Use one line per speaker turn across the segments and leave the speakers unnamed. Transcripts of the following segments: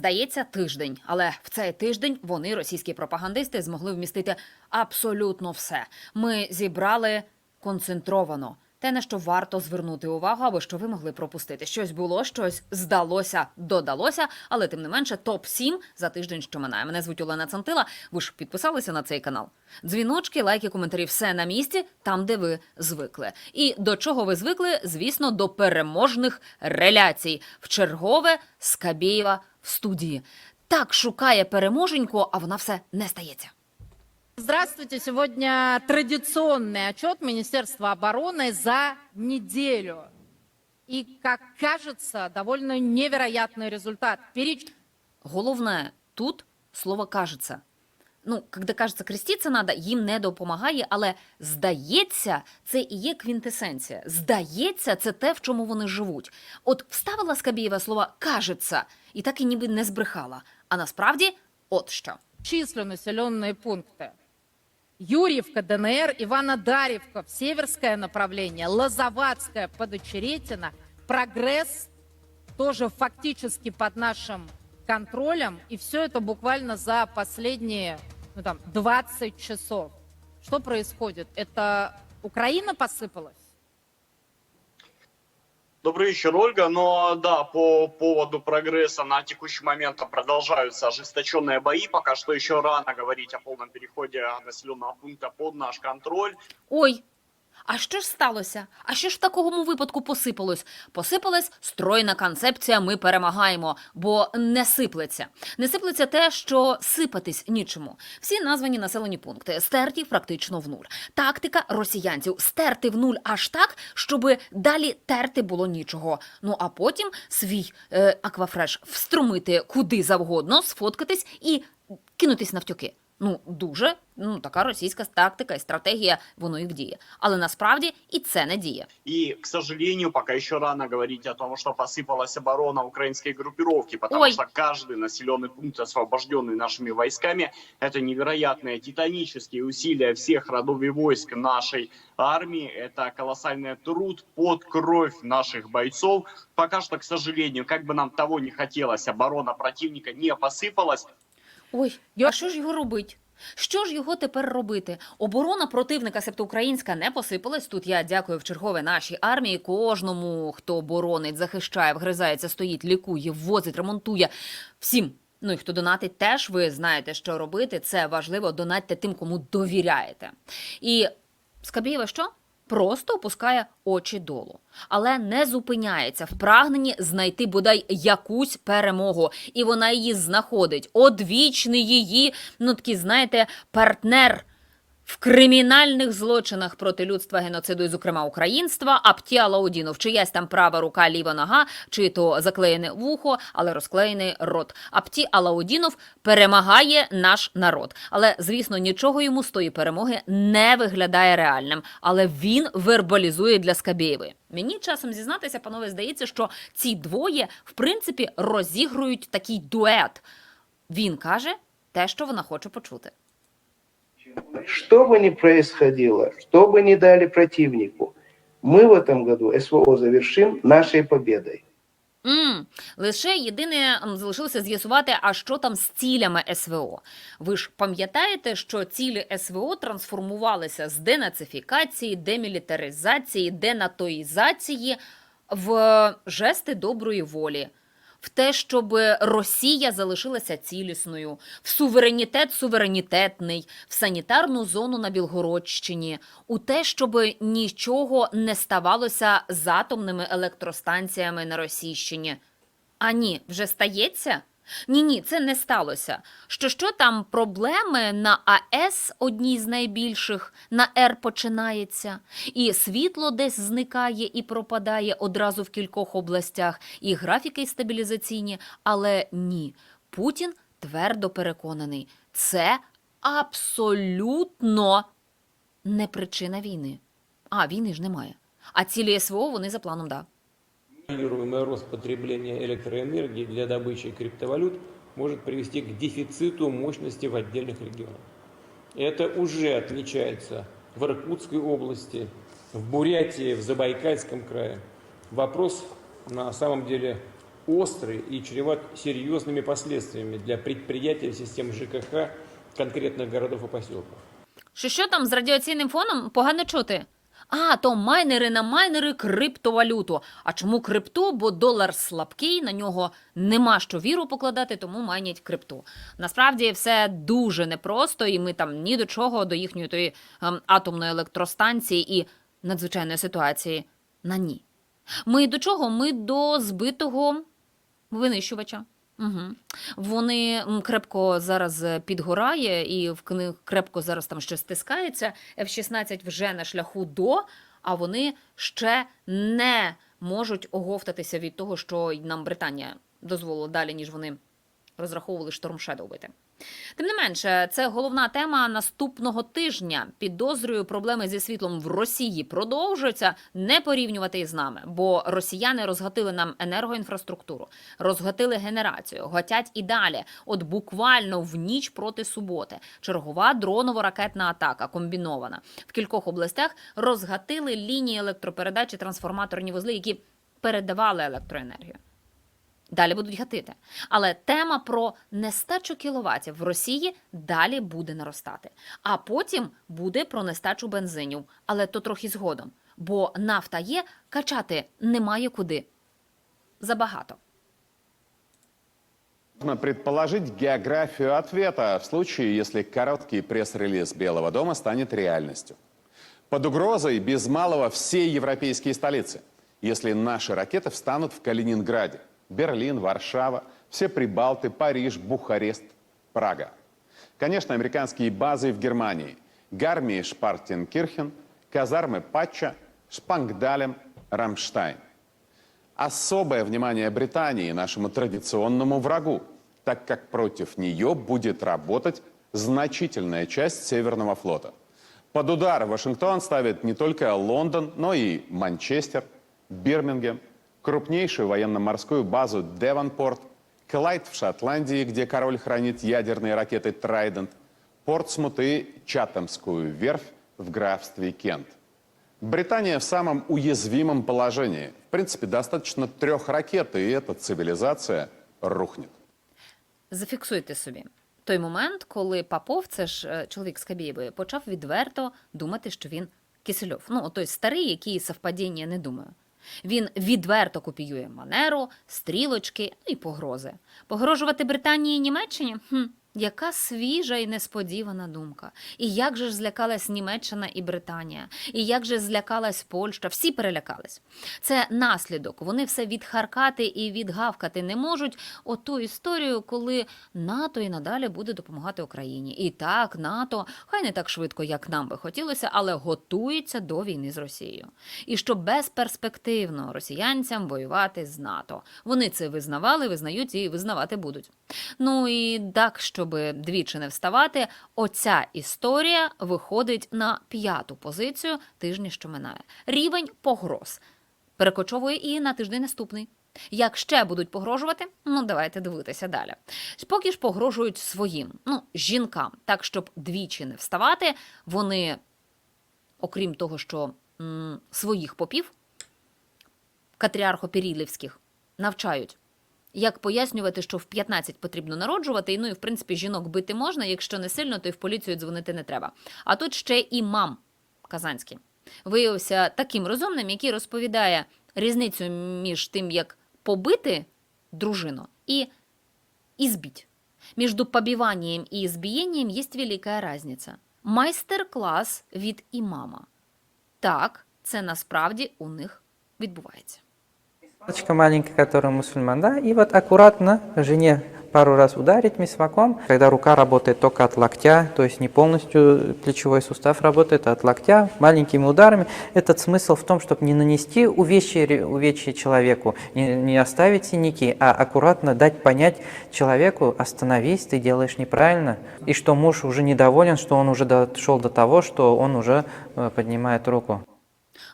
Здається, тиждень, але в цей тиждень вони, російські пропагандисти, змогли вмістити абсолютно все. Ми зібрали концентровано. Те, на що варто звернути увагу, або що ви могли пропустити. Щось було, щось здалося, додалося, але тим не менше, топ 7 за тиждень, що минає. Мене звуть Олена Цантила. Ви ж підписалися на цей канал. Дзвіночки, лайки, коментарі, все на місці, там, де ви звикли. І до чого ви звикли? Звісно, до переможних реляцій. В чергове Скабєєва в студії. Так шукає переможеньку, а вона все не стається.
Здравствуйте. Сегодня традиционный отчет Министерства обороны за неделю. И, как кажется, довольно невероятный результат. Переч...
Головне тут слово кажеться. Ну, коли кажеться, креститься надо, їм не допомагає, але здається, це і є квінтесенція. Здається, це те, в чому вони живуть. От вставила Скабєєва слово кажеться, і так і ніби не збрехала. А насправді, от що.
числю населенные пункты. Юрьевка, ДНР, Иванодарьевка, в Северское направление, Лозоватское, Подочеретино, Прогресс тоже фактически под нашим контролем. И все это буквально за последние ну, там, 20 часов. Что происходит? Это Украина посыпалась?
Добрый вечер, Ольга. Но да, по поводу прогресса на текущий момент продолжаются ожесточенные бои. Пока что еще рано говорить о полном переходе населенного пункта под наш контроль.
Ой. А що ж сталося? А що ж в такому випадку посипалось? Посипалась стройна концепція Ми перемагаємо, бо не сиплеться. Не сиплеться те, що сипатись нічому. Всі названі населені пункти стерті практично в нуль. Тактика росіянців стерти в нуль аж так, щоб далі терти було нічого. Ну а потім свій е, аквафреш вструмити куди завгодно, сфоткатись і кинутись навтюки. Ну, дуже ну така російська тактика і стратегія, воно і вдіє. Але насправді і це не діє.
И, к сожалению, пока еще рано говорить о том, что посыпалась оборона украинской группировки, потому
Ой.
что каждый населенный пункт, освобожденный нашими войсками, это невероятные титанические усилия всех родов и войск нашей армии, это колоссальный труд под кровь наших бойцов. Пока что, к сожалению, как бы нам того не хотелось, оборона противника не посыпалась,
Ой,
Я-
а що ж його робить? Що ж його тепер робити? Оборона противника, себто українська, не посипалась. Тут я дякую в чергове нашій армії. Кожному, хто боронить, захищає, вгризається, стоїть, лікує, ввозить, ремонтує. Всім. Ну і хто донатить, теж ви знаєте, що робити. Це важливо. Донатьте тим, кому довіряєте. І Скабєєва що? Просто опускає очі долу, але не зупиняється в прагненні знайти бодай якусь перемогу, і вона її знаходить. Одвічний її, ну такий, знаєте, партнер в кримінальних злочинах проти людства, геноциду, зокрема українства, Апті Алаудінов, чиясь там права рука, ліва нога, чи то заклеєне вухо, але розклеєний рот. Апті Алаудінов перемагає наш народ. Але, звісно, нічого йому з тої перемоги не виглядає реальним. Але він вербалізує для Скабєєвої. Мені часом зізнатися, панове, здається, що ці двоє, в принципі, розігрують такий дует. Він каже те, що вона хоче почути.
Что бы ни происходило, что бы ни дали противнику, мы в этом году СВО завершим нашей победой.
м Лише єдине м, залишилося з'ясувати, а що там з цілями СВО. Ви ж пам'ятаєте, що цілі СВО трансформувалися з денацифікації, демілітаризації, денатоїзації в жести доброї волі. В те, щоб Росія залишилася цілісною, в суверенітет суверенітетний, в санітарну зону на Білгородщині, у те, щоб нічого не ставалося з атомними електростанціями на Російщині. А ні, вже стається? Ні, ні, це не сталося. Що що там проблеми на АЕС одній з найбільших, на Р починається, і світло десь зникає і пропадає одразу в кількох областях, і графіки стабілізаційні, але ні. Путін твердо переконаний, це абсолютно не причина війни. А, війни ж немає. А цілі СВО вони за планом, да.
Контролируемый рост потребления электроэнергии для добычи криптовалют может привести к дефициту мощности в отдельных регионах. Это уже отмечается в Иркутской области, в Бурятии, в Забайкальском крае. Вопрос на самом деле острый и чреват серьезными последствиями для предприятий систем ЖКХ конкретных городов и поселков.
Що що там з радіаційним фоном погано чути? А, то майнери на майнери криптовалюту. А чому крипту? Бо долар слабкий, на нього нема що віру покладати, тому майнять крипту. Насправді все дуже непросто, і ми там ні до чого до їхньої тої ем, атомної електростанції і надзвичайної ситуації на ні. Ми до чого? Ми до збитого винищувача. Угу. Вони крепко зараз е, підгорає, і в книг крепко зараз там щось стискається. F-16 вже на шляху до, а вони ще не можуть оговтатися від того, що нам Британія дозволила далі, ніж вони розраховували Шторм добити. бити. Тим не менше, це головна тема наступного тижня. Підозрюю, проблеми зі світлом в Росії продовжуються не порівнювати із нами, бо росіяни розгатили нам енергоінфраструктуру, розгатили генерацію, готять і далі. От буквально в ніч проти суботи. Чергова дроново-ракетна атака комбінована в кількох областях розгатили лінії електропередачі, трансформаторні вузли, які передавали електроенергію. Далі будуть гатити. Але тема про нестачу кіловатів в Росії далі буде наростати. А потім буде про нестачу бензинів, але то трохи згодом. Бо нафта є, качати немає куди. Забагато.
Можно предположить географию ответа в случае, если короткий пресс-релиз Белого дома станет реальностью. Под угрозой без малого все европейские столицы, если наши ракеты встанут в Калининграде, Берлин, Варшава, все Прибалты, Париж, Бухарест, Прага. Конечно, американские базы в Германии, Гармии Шпартенкирхен, казармы Патча, Шпангдалем, Рамштайн. Особое внимание Британии, нашему традиционному врагу, так как против нее будет работать значительная часть Северного флота. Под удар Вашингтон ставит не только Лондон, но и Манчестер, Бирмингем, крупнейшую военно-морскую базу Девонпорт, Клайд в Шотландии, где король хранит ядерные ракеты «Трайдент», Портсмут и Чатамскую верфь в графстве Кент. Британия в самом уязвимом положении. В принципе, достаточно трех ракет, и эта цивилизация рухнет.
Зафіксуйте собі. Той момент, коли Попов, це ж е, чоловік з Кабєєвої, почав відверто думати, що він Кисельов. Ну, той старий, який совпадіння не думає. Він відверто копіює манеру, стрілочки ну і погрози. Погрожувати Британії і Німеччині? Хм, яка свіжа і несподівана думка. І як же ж злякалась Німеччина і Британія, і як же злякалась Польща, всі перелякались. Це наслідок. Вони все відхаркати і відгавкати не можуть. Оту історію, коли НАТО і надалі буде допомагати Україні. І так, НАТО, хай не так швидко, як нам би хотілося, але готується до війни з Росією. І що безперспективно росіянцям воювати з НАТО. Вони це визнавали, визнають і визнавати будуть. Ну і так, щоб двічі не вставати, оця історія виходить на п'яту позицію тижня, що минає. Рівень погроз перекочовує і на тиждень наступний. Як ще будуть погрожувати? Ну, давайте дивитися далі. Поки ж погрожують своїм, ну, жінкам, так, щоб двічі не вставати, вони, окрім того, що м, своїх попів, катріархопірілівських, навчають. Як пояснювати, що в 15 потрібно народжувати, і ну і в принципі жінок бити можна, якщо не сильно, то й в поліцію дзвонити не треба. А тут ще і мам казанський виявився таким розумним, який розповідає різницю між тим, як побити дружину і избить. Между побиванием и избиением есть велика разниця. Майстер-клас від імама. Так, це насправді у них відбувається.
Девочка маленькая, которая мусульман, да, и вот аккуратно жене пару раз ударить мисваком, когда рука работает только от локтя, то есть не полностью плечевой сустав работает, а от локтя, маленькими ударами. Этот смысл в том, чтобы не нанести увечья, увечья человеку, не, не оставить синяки, а аккуратно дать понять человеку, остановись, ты делаешь неправильно, и что муж уже недоволен, что он уже дошел до того, что он уже э, поднимает руку.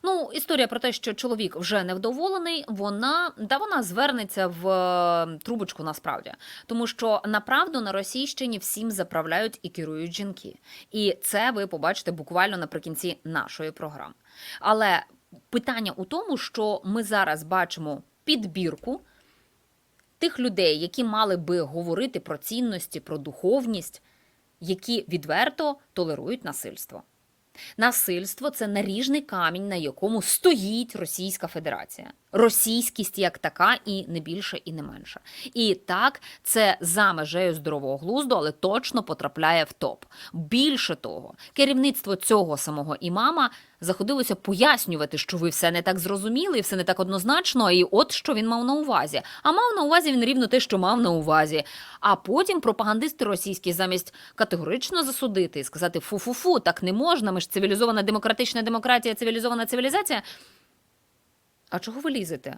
Ну, історія про те, що чоловік вже невдоволений, вона да вона звернеться в е, трубочку насправді, тому що направду на Російщині всім заправляють і керують жінки, і це ви побачите буквально наприкінці нашої програми. Але питання у тому, що ми зараз бачимо підбірку тих людей, які мали би говорити про цінності, про духовність, які відверто толерують насильство. Насильство це наріжний камінь, на якому стоїть Російська Федерація. Російськість як така, і не більше, і не менше. І так, це за межею здорового глузду, але точно потрапляє в топ. Більше того, керівництво цього самого імама заходилося пояснювати, що ви все не так зрозуміли, все не так однозначно. І от що він мав на увазі. А мав на увазі він рівно те, що мав на увазі. А потім пропагандисти російські замість категорично засудити і сказати фу-фу-фу, так не можна. Ми ж цивілізована демократична демократія, цивілізована цивілізація. А чого ви лізете?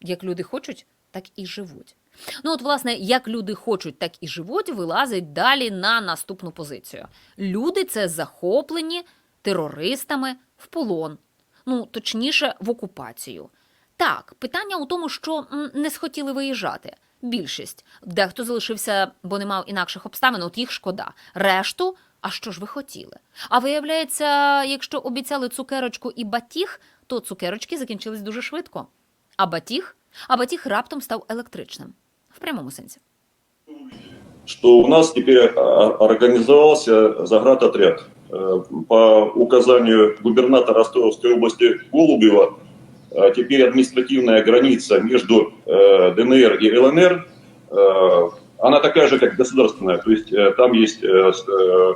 Як люди хочуть, так і живуть. Ну, от, власне, як люди хочуть, так і живуть, вилазить далі на наступну позицію. Люди це захоплені терористами в полон, ну точніше, в окупацію. Так, питання у тому, що не схотіли виїжджати. Більшість. Дехто залишився, бо не мав інакших обставин, от їх шкода. Решту, а що ж ви хотіли? А виявляється, якщо обіцяли цукерочку і батіг, то цукерочки закінчились дуже швидко. А батіг? А батіг раптом став електричним. В прямому сенсі.
что у нас теперь а, организовался заградотряд. Э, По указанию губернатора Ростовской области Голубева, э, теперь административная граница между э, ДНР и ЛНР, э, она такая же, как государственная. То есть э, там есть э, с- э,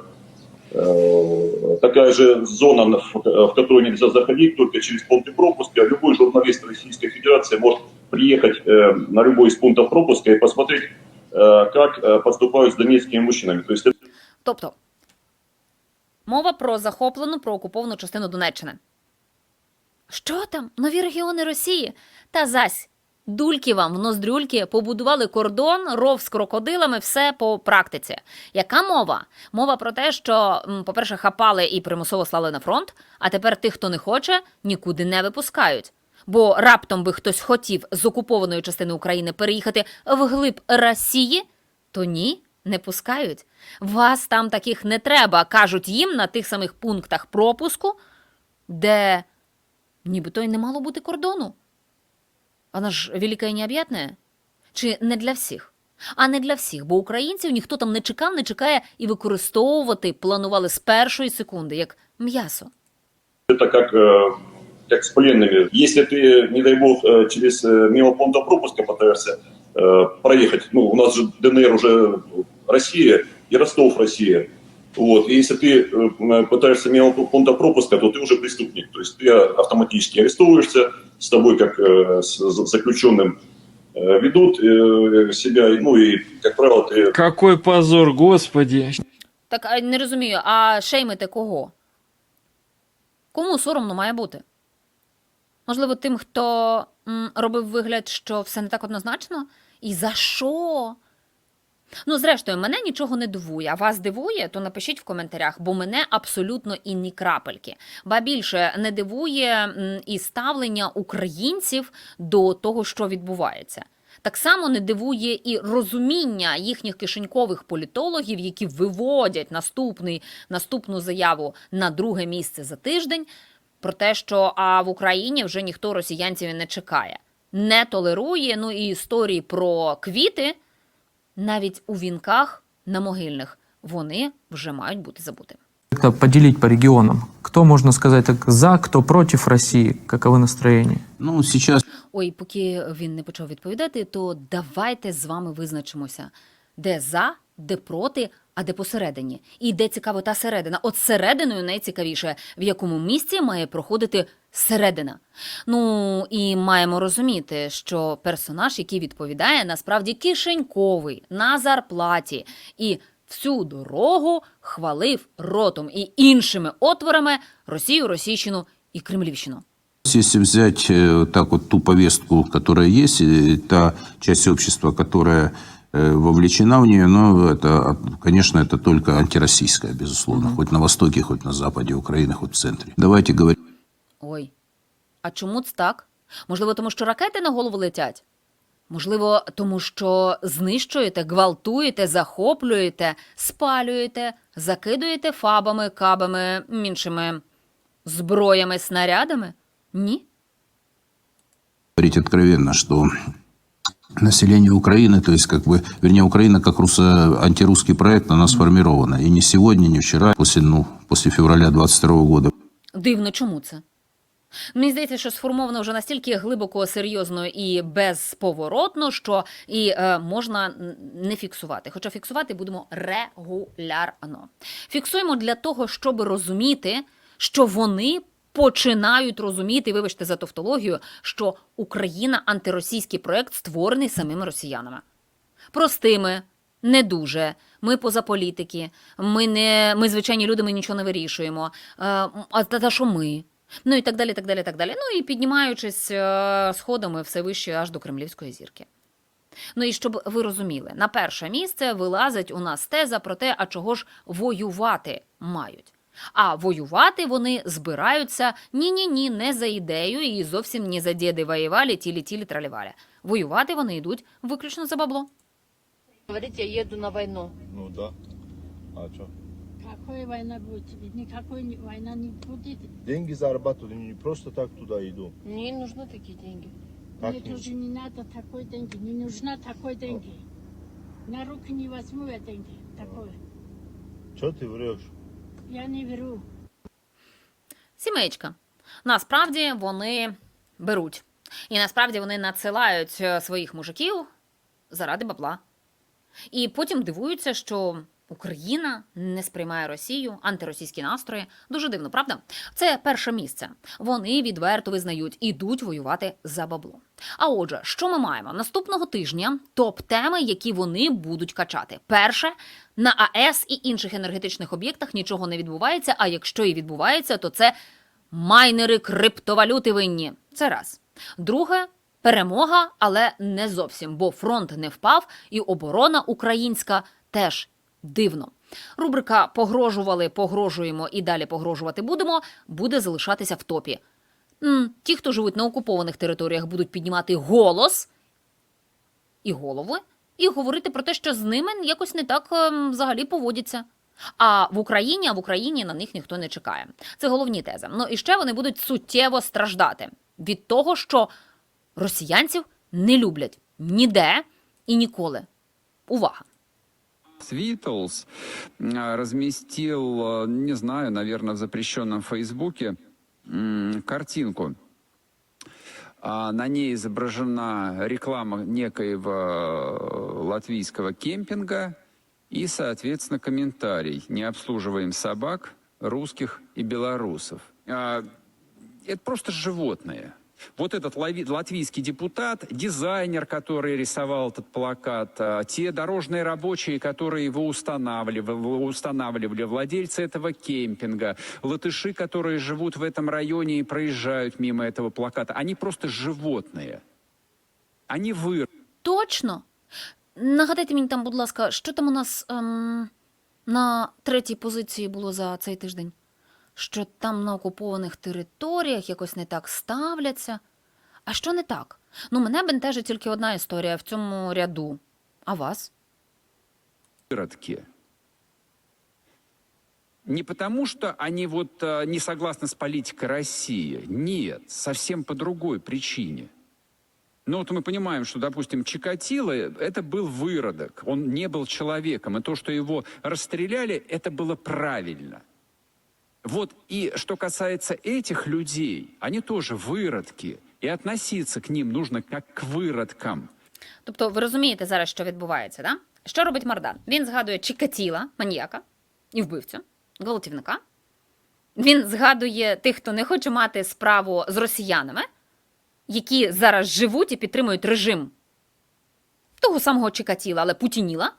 э, такая же зона, в в которую нельзя заходить только через пункты пропуска. Любой журналист Российской Федерации может приехать э, на любой из пунктов пропуска и посмотреть, э, как э, поступают с донецкими мужчинами. То есть это
Тобто мова про захоплену, про окуповану частину Донеччини. Що там? Нові регіони Росії? Та зась. Дульки вам в ноздрюльки побудували кордон, ров з крокодилами, все по практиці. Яка мова? Мова про те, що, по-перше, хапали і примусово слали на фронт, а тепер тих, хто не хоче, нікуди не випускають. Бо раптом би хтось хотів з окупованої частини України переїхати вглиб Росії, то ні, не пускають. Вас там таких не треба, кажуть їм на тих самих пунктах пропуску, де нібито й не мало бути кордону. Вона ж велика і необ'ятна? Чи не для всіх? А не для всіх, бо українців ніхто там не чекав, не чекає і використовувати планували з першої секунди, як м'ясо.
это как, э, как с пленными. Если ты, не дай бог, э, через э, мимо пункта пропуска пытаешься э, проехать, ну, у нас же ДНР уже Россия и Ростов Россия. Вот. И если ты э, м, пытаешься мимо пункта пропуска, то ты уже преступник. То есть ты автоматически арестовываешься, с тобой как э, с з- заключенным э, ведут э, себя, ну и, как правило, ты
Какой позор, господи.
Так а не розумію, а шеймити кого? Кому соромно має бути? Можливо, тим, хто м, робив вигляд, що все не так однозначно? І за що? Ну, зрештою, мене нічого не дивує, а вас дивує, то напишіть в коментарях, бо мене абсолютно і крапельки. Ба більше не дивує і ставлення українців до того, що відбувається. Так само не дивує і розуміння їхніх кишенькових політологів, які виводять наступний, наступну заяву на друге місце за тиждень, про те, що а в Україні вже ніхто росіянців не чекає, не толерує. Ну і історії про квіти навіть у вінках на могильних вони вже мають бути забути.
Как-то поделить по регионам. Кто, можно сказать, так за, кто против России? Каковы настроения?
Ну, сейчас
Ой, поки він не почав відповідати, то давайте з вами визначимося, де за, де проти, а де посередині. І де цікаво та середина. От серединою найцікавіше, в якому місці має проходити середина. Ну і маємо розуміти, що персонаж, який відповідає, насправді кишеньковий на зарплаті. І всю дорогу хвалив ротом і іншими отворами Росію, Російщину і Кремлівщину.
если взять э, вот так вот ту повестку, которая есть, и та часть общества, которая э, вовлечена в нее, но это, конечно, это только антироссийская, безусловно, хоть на востоке, хоть на западе Украины, хоть в центре. Давайте говорить
Ой, а чому це так? Можливо, тому що ракети на голову летять? Можливо, тому що знищуєте, гвалтуєте, захоплюєте, спалюєте, закидуєте фабами, кабами, іншими зброями, снарядами? Ні?
откровенно, что населения Украины, то есть как бы, вернее, Украина как руссо- антирусский проект, она сформирована. И не сегодня, не вчера, после, ну, после февраля 22 года.
Дивно, чому це? Мені здається, що сформовано вже настільки глибоко, серйозно і безповоротно, що і е, можна не фіксувати. Хоча фіксувати будемо регулярно. Фіксуємо для того, щоб розуміти, що вони починають розуміти, вибачте за тавтологію, що Україна антиросійський проект створений самими росіянами простими, не дуже. Ми поза політики, ми не ми звичайні люди, ми нічого не вирішуємо. Е, А та, та що ми? Ну і так далі, так далі, так далі. Ну і піднімаючись е, сходами все вище аж до кремлівської зірки. Ну і щоб ви розуміли, на перше місце вилазить у нас теза про те, а чого ж воювати мають. А воювати вони збираються ні-ні ні, не за ідею і зовсім не за діди воювали, тілі-тілі тралівалі. Воювати вони йдуть виключно за бабло.
Говорить, я еду на войну.
Ну да. А что?
Какая война будет? Ведь никакой ни- война не будет.
Деньги зарабатываю, не просто так туда иду.
Мне нужны такие деньги.
Как
Мне
не-
тоже не надо такой деньги, не нужна такой деньги. На руки не возьму я деньги такое.
Что ты врешь?
Я не беру.
Сімейка. Насправді вони беруть. І насправді вони надсилають е, своїх мужиків заради бабла. І потім дивуються, що Україна не сприймає Росію, антиросійські настрої. Дуже дивно, правда? Це перше місце. Вони відверто визнають, ідуть воювати за бабло. А отже, що ми маємо наступного тижня? Топ-теми, які вони будуть качати. Перше на АЕС і інших енергетичних об'єктах нічого не відбувається. А якщо і відбувається, то це майнери криптовалюти винні. Це раз. Друге. Перемога, але не зовсім, бо фронт не впав, і оборона українська теж дивно. Рубрика Погрожували, погрожуємо і далі погрожувати будемо буде залишатися в топі. Ті, хто живуть на окупованих територіях, будуть піднімати голос і голови, і говорити про те, що з ними якось не так ем, взагалі поводяться. А в Україні, а в Україні на них ніхто не чекає. Це головні тези. Ну і ще вони будуть суттєво страждати від того, що росіянців не люблять ніде і ніколи. Увага!
Свитлс разместил, э, не знаю, наверное, в запрещенном Фейсбуке м, картинку. А На ней изображена реклама некоего э, латвийского кемпинга и, соответственно, комментарий. Не обслуживаем собак, русских и белорусов. А, Это просто животные. Вот этот лави- латвийский депутат, дизайнер, который рисовал этот плакат, а, те дорожные рабочие, которые его устанавливали, устанавливали, владельцы этого кемпинга, латыши, которые живут в этом районе и проезжают мимо этого плаката, они просто животные. Они вы
Точно. Нагадайте мені там, будь ласка, що там у нас ем, на третій позиції було за цей тиждень? Що там на окупованих територіях якось не так ставляться. А що не так? Ну, мене бентежить тільки одна історія в цьому ряду. А вас?
выродки. Не потому, что они вот э, не согласны с политикой России. Нет, совсем по другой причине. Ну вот мы понимаем, что, допустим, Чикатило – это был выродок, он не был человеком, и то, что его расстреляли, это было правильно. Вот и что касается этих людей, они тоже выродки, и относиться к ним нужно как к выродкам.
Тобто, ви розумієте зараз, що відбувається, да? Що робить Мардан? Він згадує Чикатіла, маніяка і вбивцю, гвалтівника. Він згадує тих, хто не хоче мати справу з росіянами, які зараз живуть і підтримують режим того самого Чикатіла, але Путініла,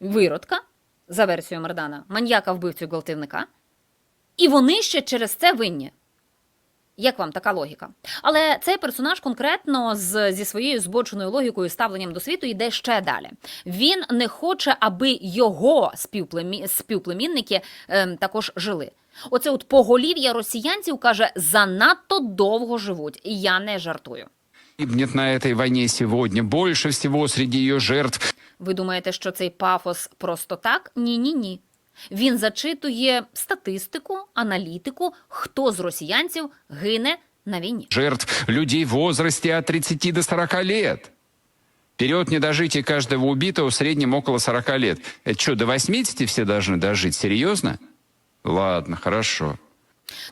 виродка, за версією Мардана, маньяка, вбивцю і гвалтівника. і вони ще через це винні. Як вам така логіка? Але цей персонаж конкретно з, зі своєю збоченою логікою ставленням до світу йде ще далі. Він не хоче, аби його співплемі... співплемінники ем, також жили. Оце от поголів'я росіянців каже, занадто довго живуть. І я не жартую.
Гибнет на этой войне сегодня больше всего среди ее жертв
Ви думаєте, що цей пафос просто так? Ні, ні, ні. Він зачитує статистику, аналітику, хто з росіянців гине на війні.
жертв людей в возрасте от 30 до 40 лет. Период недожития каждого убитого в среднем около 40 лет. Это что, до 80 все должны дожить? Серьезно? Ладно, хорошо.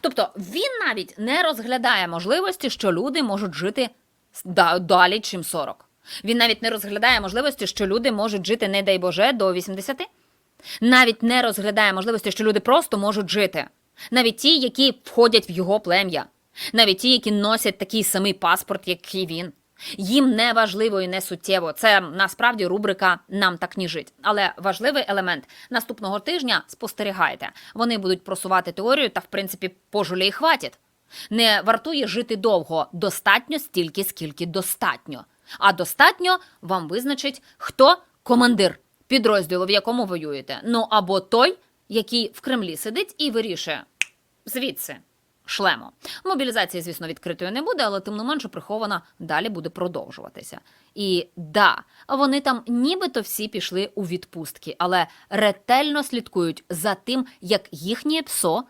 Тобто він навіть не розглядає можливості, що люди можуть жити далі, чим 40. Він навіть не розглядає можливості, що люди можуть жити, не дай Боже, до 80. Навіть не розглядає можливості, що люди просто можуть жити. Навіть ті, які входять в його плем'я, навіть ті, які носять такий самий паспорт, як і він. Їм не важливо і не суттєво. Це насправді рубрика Нам так ні жить. Але важливий елемент наступного тижня спостерігайте. Вони будуть просувати теорію, та в принципі пожулі хватить. Не вартує жити довго, достатньо стільки, скільки достатньо. А достатньо вам визначить, хто командир підрозділу, в якому воюєте. Ну або той, який в Кремлі сидить і вирішує звідси. Шлемо. Мобілізація, звісно, відкритою не буде, але тим не менше прихована далі буде продовжуватися. І да, вони там нібито всі пішли у відпустки, але ретельно слідкують за тим, як їхнє псо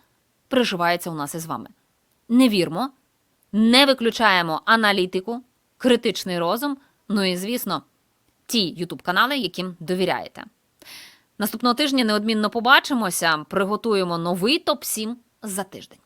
приживається у нас із вами. Не вірмо, не виключаємо аналітику, критичний розум, ну і, звісно, ті ютуб-канали, яким довіряєте. Наступного тижня неодмінно побачимося, приготуємо новий топ-7 за тиждень.